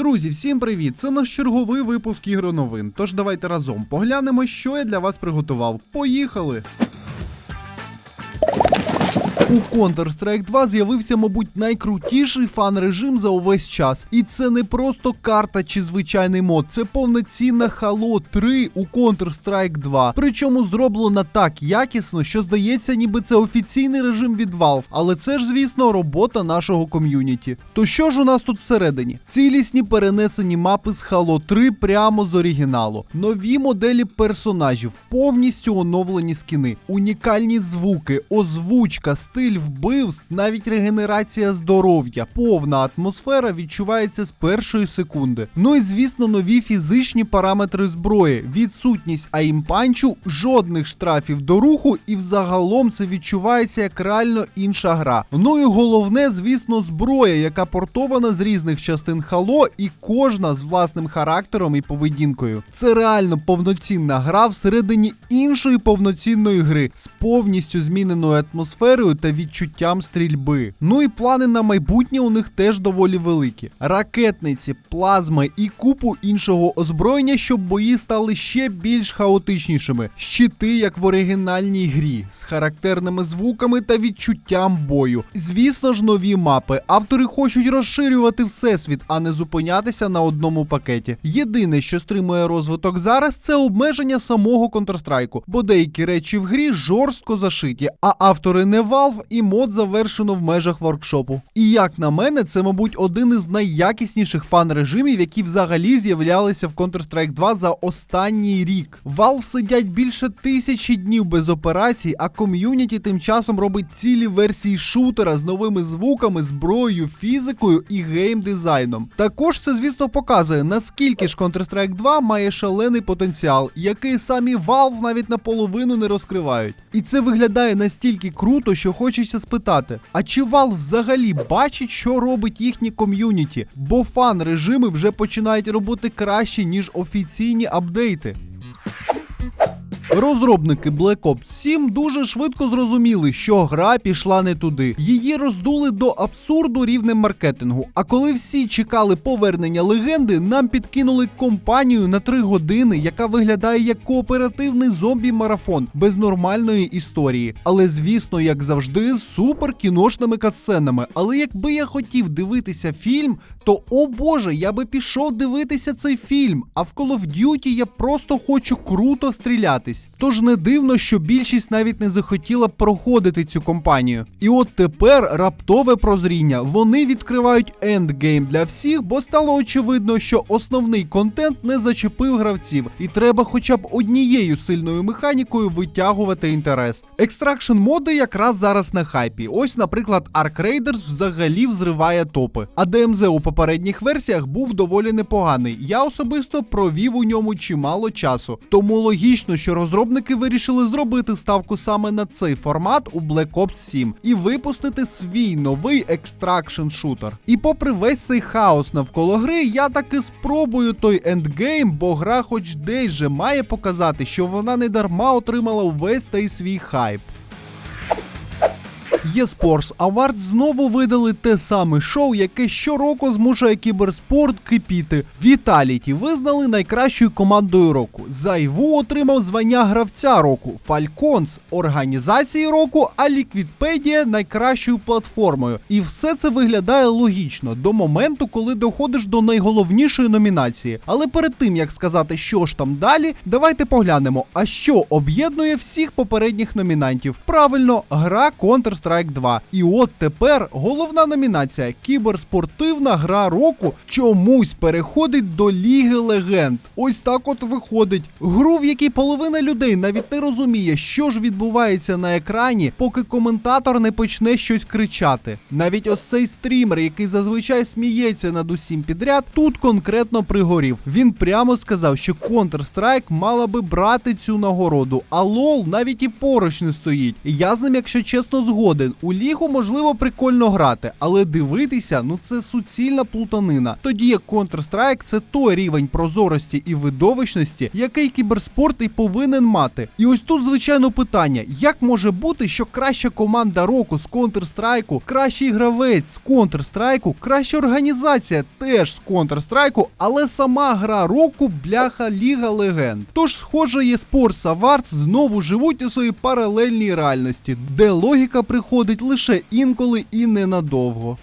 Друзі, всім привіт! Це наш черговий випуск ігроновин. Тож давайте разом поглянемо, що я для вас приготував. Поїхали! У Counter-Strike 2 з'явився, мабуть, найкрутіший фан-режим за увесь час. І це не просто карта чи звичайний мод, це повноцінна Halo 3 у Counter-Strike 2. Причому зроблена так якісно, що здається, ніби це офіційний режим від Valve. Але це ж, звісно, робота нашого ком'юніті. То що ж у нас тут всередині? Цілісні перенесені мапи з Halo 3 прямо з оригіналу, нові моделі персонажів, повністю оновлені скини, унікальні звуки, озвучка, стиль вбивств, навіть регенерація здоров'я, повна атмосфера відчувається з першої секунди. Ну і звісно, нові фізичні параметри зброї, відсутність аімпанчу, жодних штрафів до руху, і взагалом це відчувається як реально інша гра. Ну і головне, звісно, зброя, яка портована з різних частин Halo, і кожна з власним характером і поведінкою. Це реально повноцінна гра всередині іншої повноцінної гри з повністю зміненою атмосферою та відчуттям стрільби. Ну і плани на майбутнє у них теж доволі великі: ракетниці, плазми і купу іншого озброєння, щоб бої стали ще більш хаотичнішими. Щити, як в оригінальній грі, з характерними звуками та відчуттям бою. Звісно ж, нові мапи. Автори хочуть розширювати всесвіт, а не зупинятися на одному пакеті. Єдине, що стримує розвиток зараз, це обмеження самого Counter-Strike, бо деякі речі в грі жорстко зашиті, а автори не Valve і мод завершено в межах воркшопу. І як на мене, це, мабуть, один із найякісніших фан-режимів, які взагалі з'являлися в Counter-Strike 2 за останній рік. Valve сидять більше тисячі днів без операцій, а ком'юніті тим часом робить цілі версії шутера з новими звуками, зброєю, фізикою і геймдизайном. Також це, звісно, показує, наскільки ж Counter-Strike 2 має шалений потенціал, який самі Valve навіть наполовину не розкривають. І це виглядає настільки круто, що хочеться спитати: а чи Valve взагалі бачить, що робить їхні ком'юніті? Бо фан-режими вже починають робити краще, ніж офіційні апдейти. Розробники Black Ops 7 дуже швидко зрозуміли, що гра пішла не туди. Її роздули до абсурду рівнем маркетингу. А коли всі чекали повернення легенди, нам підкинули компанію на 3 години, яка виглядає як кооперативний зомбі-марафон без нормальної історії. Але звісно, як завжди, з супер кіношними касценами. Але якби я хотів дивитися фільм, то о боже, я би пішов дивитися цей фільм. А в Call of Duty я просто хочу круто стрілятись. Тож не дивно, що більшість навіть не захотіла проходити цю кампанію. І от тепер раптове прозріння. Вони відкривають ендгейм для всіх, бо стало очевидно, що основний контент не зачепив гравців, і треба хоча б однією сильною механікою витягувати інтерес. Екстракшн моди якраз зараз на хайпі. Ось, наприклад, Ark Raiders взагалі взриває топи. А DMZ у попередніх версіях був доволі непоганий. Я особисто провів у ньому чимало часу. Тому логічно, що розробники вирішили зробити ставку саме на цей формат у Black Ops 7 і випустити свій новий екстракшн шутер. І попри весь цей хаос навколо гри, я таки спробую той ендгейм, бо гра, хоч десь же має показати, що вона не дарма отримала увесь той свій хайп. eSports Awards знову видали те саме шоу, яке щороку змушує кіберспорт кипіти. Віталіті визнали найкращою командою року. Зайву отримав звання гравця року, Falcons – організації року, а Liquidpedia – найкращою платформою. І все це виглядає логічно до моменту, коли доходиш до найголовнішої номінації. Але перед тим як сказати, що ж там далі, давайте поглянемо, а що об'єднує всіх попередніх номінантів. Правильно, гра Counter-Strike 2. І от тепер головна номінація кіберспортивна гра року чомусь переходить до Ліги Легенд. Ось так от виходить. Гру, в якій половина людей навіть не розуміє, що ж відбувається на екрані, поки коментатор не почне щось кричати. Навіть ось цей стрімер, який зазвичай сміється над усім підряд, тут конкретно пригорів. Він прямо сказав, що Counter-Strike мала би брати цю нагороду, а LOL навіть і поруч не стоїть. Я з ним, якщо чесно, згоден. Згоден, у лігу можливо прикольно грати, але дивитися, ну це суцільна плутанина. Тоді як Counter-Strike це той рівень прозорості і видовищності, який кіберспорт і повинен мати. І ось тут, звичайно, питання: як може бути, що краща команда року з Counter-Strike, кращий гравець з Counter-Strike, краща організація теж з Counter-Strike, але сама гра року бляха Ліга Легенд. Тож, схоже, є eSports Awards знову живуть у своїй паралельній реальності, де логіка приходить лише інколи і ненадовго.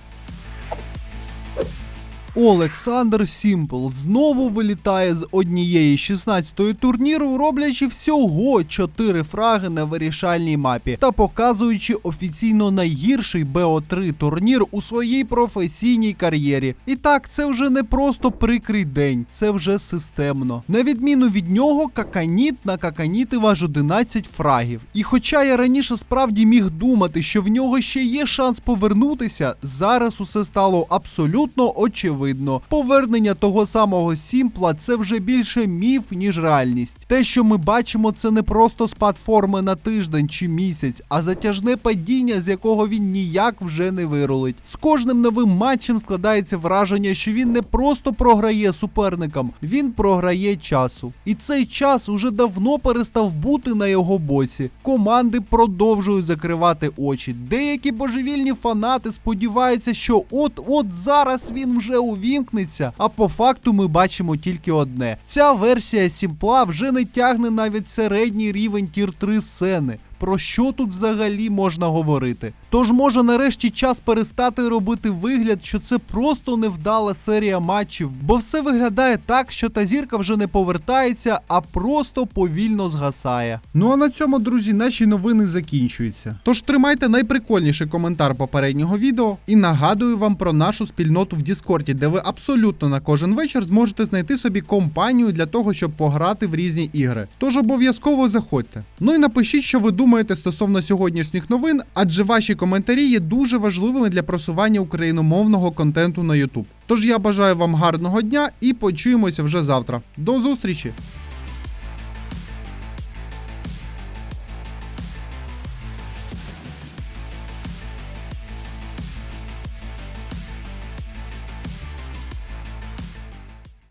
Олександр Сімпл знову вилітає з однієї 16-ї турніру, роблячи всього 4 фраги на вирішальній мапі та показуючи офіційно найгірший БО3 турнір у своїй професійній кар'єрі. І так, це вже не просто прикрий день, це вже системно. На відміну від нього, каканіт на каканітив аж 11 фрагів. І хоча я раніше справді міг думати, що в нього ще є шанс повернутися, зараз усе стало абсолютно очевидно. Повернення того самого Сімпла це вже більше міф, ніж реальність. Те, що ми бачимо, це не просто спад форми на тиждень чи місяць, а затяжне падіння, з якого він ніяк вже не вирулить. З кожним новим матчем складається враження, що він не просто програє суперникам, він програє часу. І цей час уже давно перестав бути на його боці. Команди продовжують закривати очі. Деякі божевільні фанати сподіваються, що от-от зараз він вже увімкнеться. А по факту ми бачимо тільки одне: ця версія Сімпла вже не тягне навіть середній рівень тір 3 сцени. Про що тут взагалі можна говорити? Тож може нарешті час перестати робити вигляд, що це просто невдала серія матчів, бо все виглядає так, що та зірка вже не повертається, а просто повільно згасає. Ну а на цьому, друзі, наші новини закінчуються. Тож тримайте найприкольніший коментар попереднього відео і нагадую вам про нашу спільноту в Діскорді, де ви абсолютно на кожен вечір зможете знайти собі компанію для того, щоб пограти в різні ігри. Тож обов'язково заходьте. Ну і напишіть, що ви думаєте стосовно сьогоднішніх новин, адже ваші коментарі є дуже важливими для просування україномовного контенту на YouTube. Тож я бажаю вам гарного дня і почуємося вже завтра. До зустрічі!